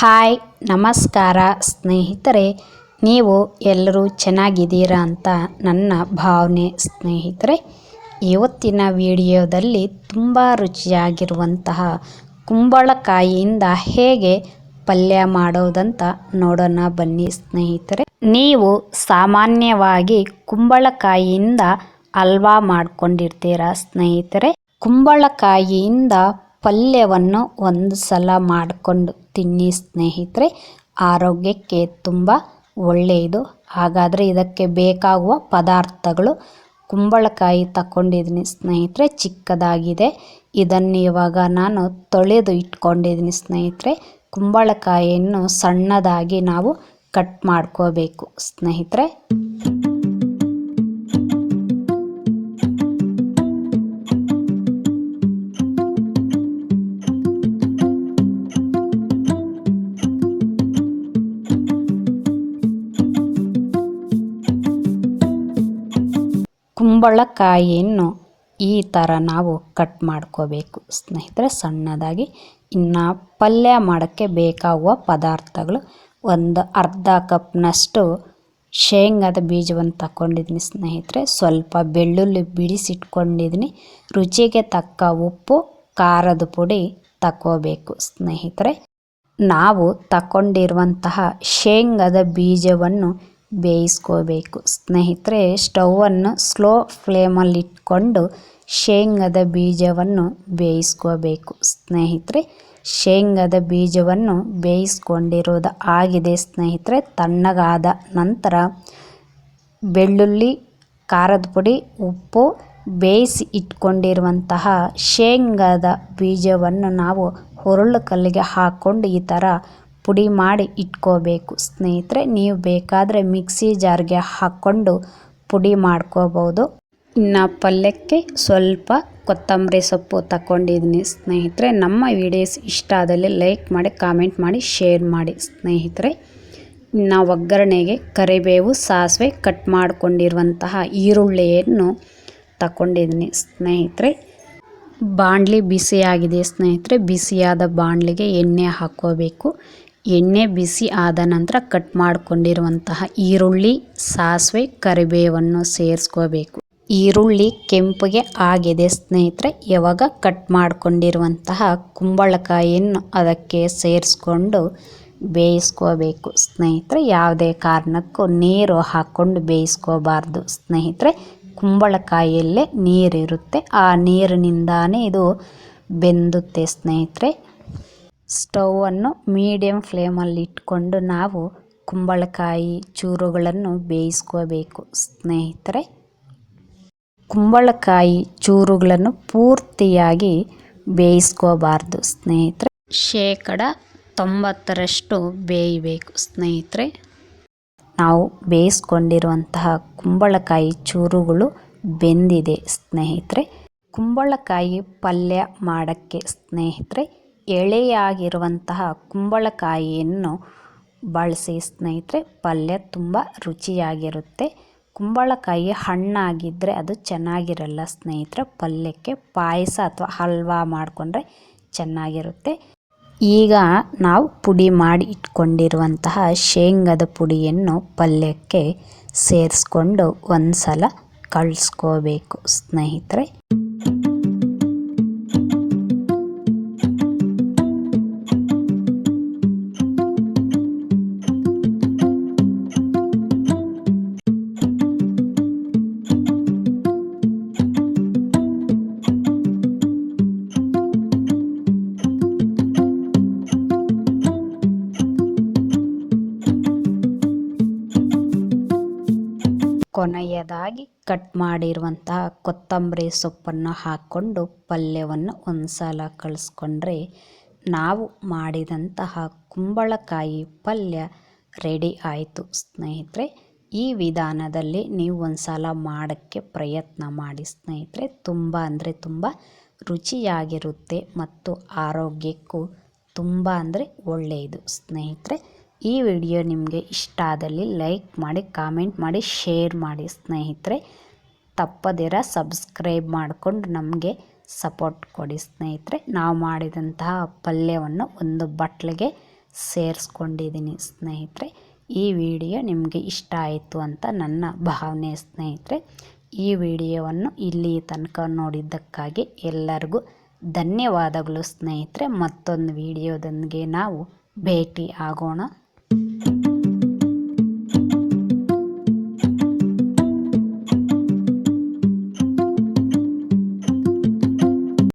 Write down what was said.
Hi, ನಮಸ್ಕಾರ ಸ್ನೇಹಿತರೆ. ನೀವು ಎಲ್ಲರೂ ಚೆನ್ನಾಗಿದ್ದೀರಾ ಅಂತ ನನ್ನ ಭಾವನೆ ಸ್ನೇಹಿತರೆ. ಇವತ್ತಿನ ವಿಡಿಯೋದಲ್ಲಿ ತುಂಬ ರುಚಿಯಾಗಿರುವಂತಹ ಕುಂಬಳಕಾಯಿಯಿಂದ ಹೇಗೆ ಪಲ್ಯ ಮಾಡೋದಂತ ನೋಡೋಣ ಬನ್ನಿ ಸ್ನೇಹಿತರೆ. ನೀವು ಸಾಮಾನ್ಯವಾಗಿ ಕುಂಬಳಕಾಯಿಯಿಂದ ಹಲ್ವಾ ಮಾಡ್ಕೊಂಡಿರ್ತೀರಾ ಸ್ನೇಹಿತರೆ? ಕುಂಬಳಕಾಯಿಯಿಂದ ಪಲ್ಯವನ್ನು ಒಂದು ಸಲ ಮಾಡಿಕೊಂಡು ತಿನ್ನಿ ಸ್ನೇಹಿತರೆ. ಆರೋಗ್ಯಕ್ಕೆ ತುಂಬ ಒಳ್ಳೆಯದು. ಹಾಗಾದರೆ ಇದಕ್ಕೆ ಬೇಕಾಗುವ ಪದಾರ್ಥಗಳು ಕುಂಬಳಕಾಯಿ ತಗೊಂಡಿದ್ದೀನಿ ಸ್ನೇಹಿತರೆ. ಚಿಕ್ಕದಾಗಿದೆ. ಇದನ್ನು ಇವಾಗ ನಾನು ತೊಳೆದು ಇಟ್ಕೊಂಡಿದ್ದೀನಿ ಸ್ನೇಹಿತರೆ. ಕುಂಬಳಕಾಯಿಯನ್ನು ಸಣ್ಣದಾಗಿ ನಾವು ಕಟ್ ಮಾಡ್ಕೋಬೇಕು ಸ್ನೇಹಿತರೆ. ಕುಂಬಳಕಾಯಿಯನ್ನು ಈ ಥರ ನಾವು ಕಟ್ ಮಾಡ್ಕೋಬೇಕು. ಸ್ನೇಹಿತರೆ, ಸಣ್ಣದಾಗಿ ಇನ್ನು ಪಲ್ಯ ಮಾಡೋಕ್ಕೆ ಬೇಕಾಗುವ ಪದಾರ್ಥಗಳು ಒಂದು ಅರ್ಧ ಕಪ್ನಷ್ಟು ಶೇಂಗಾದ ಬೀಜವನ್ನು ತಗೊಂಡಿದ್ದೀನಿ ಸ್ನೇಹಿತರೆ. ಸ್ವಲ್ಪ ಬೆಳ್ಳುಳ್ಳಿ ಬಿಡಿಸಿಟ್ಕೊಂಡಿದ್ದೀನಿ. ರುಚಿಗೆ ತಕ್ಕ ಉಪ್ಪು, ಖಾರದ ಪುಡಿ ತಗೋಬೇಕು ಸ್ನೇಹಿತರೆ. ನಾವು ತಗೊಂಡಿರುವಂತಹ ಶೇಂಗಾದ ಬೀಜವನ್ನು ಬೇಯಿಸ್ಕೋಬೇಕು ಸ್ನೇಹಿತರೆ, ಸ್ಟವನ್ನು ಸ್ಲೋ ಫ್ಲೇಮಲ್ಲಿಟ್ಕೊಂಡು ಶೇಂಗದ ಬೀಜವನ್ನು ಬೇಯಿಸ್ಕೋಬೇಕು ಸ್ನೇಹಿತರೆ, ಶೇಂಗದ ಬೀಜವನ್ನು ಬೇಯಿಸ್ಕೊಂಡಿರೋದು ಆಗಿದೆ ಸ್ನೇಹಿತರೆ. ತಣ್ಣಗಾದ ನಂತರ ಬೆಳ್ಳುಳ್ಳಿ, ಖಾರದ ಪುಡಿ, ಉಪ್ಪು ಬೇಯಿಸಿ ಇಟ್ಕೊಂಡಿರುವಂತಹ ಶೇಂಗಾದ ಬೀಜವನ್ನು ನಾವು ಹುರುಳು ಕಲ್ಲಿಗೆ ಹಾಕ್ಕೊಂಡು ಈ ಥರ ಪುಡಿ ಮಾಡಿ ಇಟ್ಕೋಬೇಕು. ಸ್ನೇಹಿತರೆ, ನೀವು ಬೇಕಾದರೆ ಮಿಕ್ಸಿ ಜಾರ್ಗೆ ಹಾಕ್ಕೊಂಡು ಪುಡಿ ಮಾಡ್ಕೋಬೋದು. ಇನ್ನು ಪಲ್ಯಕ್ಕೆ ಸ್ವಲ್ಪ ಕೊತ್ತಂಬರಿ ಸೊಪ್ಪು ತಗೊಂಡಿದ್ದೀನಿ ಸ್ನೇಹಿತರೆ. ನಮ್ಮ ವಿಡಿಯೋಸ್ ಇಷ್ಟ ಆದಲ್ಲಿ ಲೈಕ್ ಮಾಡಿ, ಕಾಮೆಂಟ್ ಮಾಡಿ, ಶೇರ್ ಮಾಡಿ ಸ್ನೇಹಿತರೆ. ಇನ್ನು ಒಗ್ಗರಣೆಗೆ ಕರಿಬೇವು, ಸಾಸಿವೆ ಕಟ್ ಮಾಡಿಕೊಂಡಿರುವಂತಹ ಈರುಳ್ಳಿಯನ್ನು ತಗೊಂಡಿದ್ದೀನಿ ಸ್ನೇಹಿತರೆ. ಬಾಣಲಿ ಬಿಸಿಯಾಗಿದೆ ಸ್ನೇಹಿತರೆ. ಬಿಸಿಯಾದ ಬಾಣಲಿಗೆ ಎಣ್ಣೆ ಹಾಕ್ಕೋಬೇಕು. ಎಣ್ಣೆ ಬಿಸಿ ಆದ ನಂತರ ಕಟ್ ಮಾಡಿಕೊಂಡಿರುವಂತಹ ಈರುಳ್ಳಿ, ಸಾಸಿವೆ, ಕರಿಬೇವನ್ನು ಸೇರಿಸ್ಕೋಬೇಕು. ಈರುಳ್ಳಿ ಕೆಂಪಗೆ ಆಗಿದೆ ಸ್ನೇಹಿತರೆ, ಯಾವಾಗ ಕಟ್ ಮಾಡಿಕೊಂಡಿರುವಂತಹ ಕುಂಬಳಕಾಯಿಯನ್ನು ಅದಕ್ಕೆ ಸೇರಿಸ್ಕೊಂಡು ಬೇಯಿಸ್ಕೋಬೇಕು. ಸ್ನೇಹಿತರೆ, ಯಾವುದೇ ಕಾರಣಕ್ಕೂ ನೀರು ಹಾಕ್ಕೊಂಡು ಬೇಯಿಸ್ಕೋಬಾರ್ದು. ಸ್ನೇಹಿತರೆ, ಕುಂಬಳಕಾಯಿಯಲ್ಲೇ ನೀರಿರುತ್ತೆ. ಆ ನೀರಿನಿಂದಾನೇ ಇದು ಬೆಂದುತ್ತೆ ಸ್ನೇಹಿತರೆ. ಸ್ಟವನ್ನು ಮೀಡಿಯಮ್ ಫ್ಲೇಮಲ್ಲಿ ಇಟ್ಕೊಂಡು ನಾವು ಕುಂಬಳಕಾಯಿ ಚೂರುಗಳನ್ನು ಬೇಯಿಸ್ಕೋಬೇಕು. ಸ್ನೇಹಿತರೆ, ಕುಂಬಳಕಾಯಿ ಚೂರುಗಳನ್ನು ಪೂರ್ತಿಯಾಗಿ ಬೇಯಿಸ್ಕೋಬಾರ್ದು ಸ್ನೇಹಿತರೆ. ಶೇಕಡ ತೊಂಬತ್ತರಷ್ಟು ಬೇಯಬೇಕು ಸ್ನೇಹಿತರೆ. ನಾವು ಬೇಯಿಸ್ಕೊಂಡಿರುವಂತಹ ಕುಂಬಳಕಾಯಿ ಚೂರುಗಳು ಬೆಂದಿದೆ ಸ್ನೇಹಿತರೆ. ಕುಂಬಳಕಾಯಿ ಪಲ್ಯ ಮಾಡೋಕ್ಕೆ ಸ್ನೇಹಿತರೆ ಎಳೆಯಾಗಿರುವಂತಹ ಕುಂಬಳಕಾಯಿಯನ್ನು ಬಳಸಿ ಸ್ನೇಹಿತರೆ, ಪಲ್ಯ ತುಂಬ ರುಚಿಯಾಗಿರುತ್ತೆ. ಕುಂಬಳಕಾಯಿ ಹಣ್ಣಾಗಿದ್ದರೆ ಅದು ಚೆನ್ನಾಗಿರಲ್ಲ ಸ್ನೇಹಿತರೆ, ಪಲ್ಯಕ್ಕೆ ಪಾಯಸ ಅಥವಾ ಹಲ್ವಾ ಮಾಡಿಕೊಂಡ್ರೆ ಚೆನ್ನಾಗಿರುತ್ತೆ. ಈಗ ನಾವು ಪುಡಿ ಮಾಡಿ ಇಟ್ಕೊಂಡಿರುವಂತಹ ಶೇಂಗದ ಪುಡಿಯನ್ನು ಪಲ್ಯಕ್ಕೆ ಸೇರಿಸ್ಕೊಂಡು ಒಂದು ಸಲ ಕಳಿಸ್ಕೋಬೇಕು ಸ್ನೇಹಿತರೆ. ಕೊನೆಯದಾಗಿ ಕಟ್ ಮಾಡಿರುವಂತಹ ಕೊತ್ತಂಬರಿ ಸೊಪ್ಪನ್ನು ಹಾಕ್ಕೊಂಡು ಪಲ್ಯವನ್ನು ಒಂದು ಸಲ ಕಳಿಸ್ಕೊಂಡ್ರೆ ನಾವು ಮಾಡಿದಂತಹ ಕುಂಬಳಕಾಯಿ ಪಲ್ಯ ರೆಡಿ ಆಯಿತು. ಸ್ನೇಹಿತರೆ, ಈ ವಿಧಾನದಲ್ಲಿ ನೀವು ಒಂದು ಸಲ ಮಾಡೋಕ್ಕೆ ಪ್ರಯತ್ನ ಮಾಡಿ. ಸ್ನೇಹಿತರೆ, ತುಂಬ ಅಂದರೆ ತುಂಬ ರುಚಿಯಾಗಿರುತ್ತೆ ಮತ್ತು ಆರೋಗ್ಯಕ್ಕೂ ತುಂಬ ಅಂದರೆ ಒಳ್ಳೆಯದು. ಸ್ನೇಹಿತರೆ ಈ ವಿಡಿಯೋ ನಿಮಗೆ ಇಷ್ಟ ಆದಲ್ಲಿ ಲೈಕ್ ಮಾಡಿ ಕಾಮೆಂಟ್ ಮಾಡಿ ಶೇರ್ ಮಾಡಿ ಸ್ನೇಹಿತರೆ. ತಪ್ಪದಿರ ಸಬ್ಸ್ಕ್ರೈಬ್ ಮಾಡಿಕೊಂಡು ನಮಗೆ ಸಪೋರ್ಟ್ ಕೊಡಿ ಸ್ನೇಹಿತರೆ. ನಾವು ಮಾಡಿದಂತಹ ಪಲ್ಯವನ್ನು ಒಂದು ಬಟ್ಲಿಗೆ ಸೇರಿಸ್ಕೊಂಡಿದ್ದೀನಿ ಸ್ನೇಹಿತರೆ. ಈ ವಿಡಿಯೋ ನಿಮಗೆ ಇಷ್ಟ ಆಯಿತು ಅಂತ ನನ್ನ ಭಾವನೆ ಸ್ನೇಹಿತರೆ. ಈ ವಿಡಿಯೋವನ್ನು ಇಲ್ಲಿ ತನಕ ನೋಡಿದ್ದಕ್ಕಾಗಿ ಎಲ್ಲರಿಗೂ ಧನ್ಯವಾದಗಳು ಸ್ನೇಹಿತರೆ. ಮತ್ತೊಂದು ವಿಡಿಯೋದೊಂದಿಗೆ ನಾವು ಭೇಟಿ ಆಗೋಣ.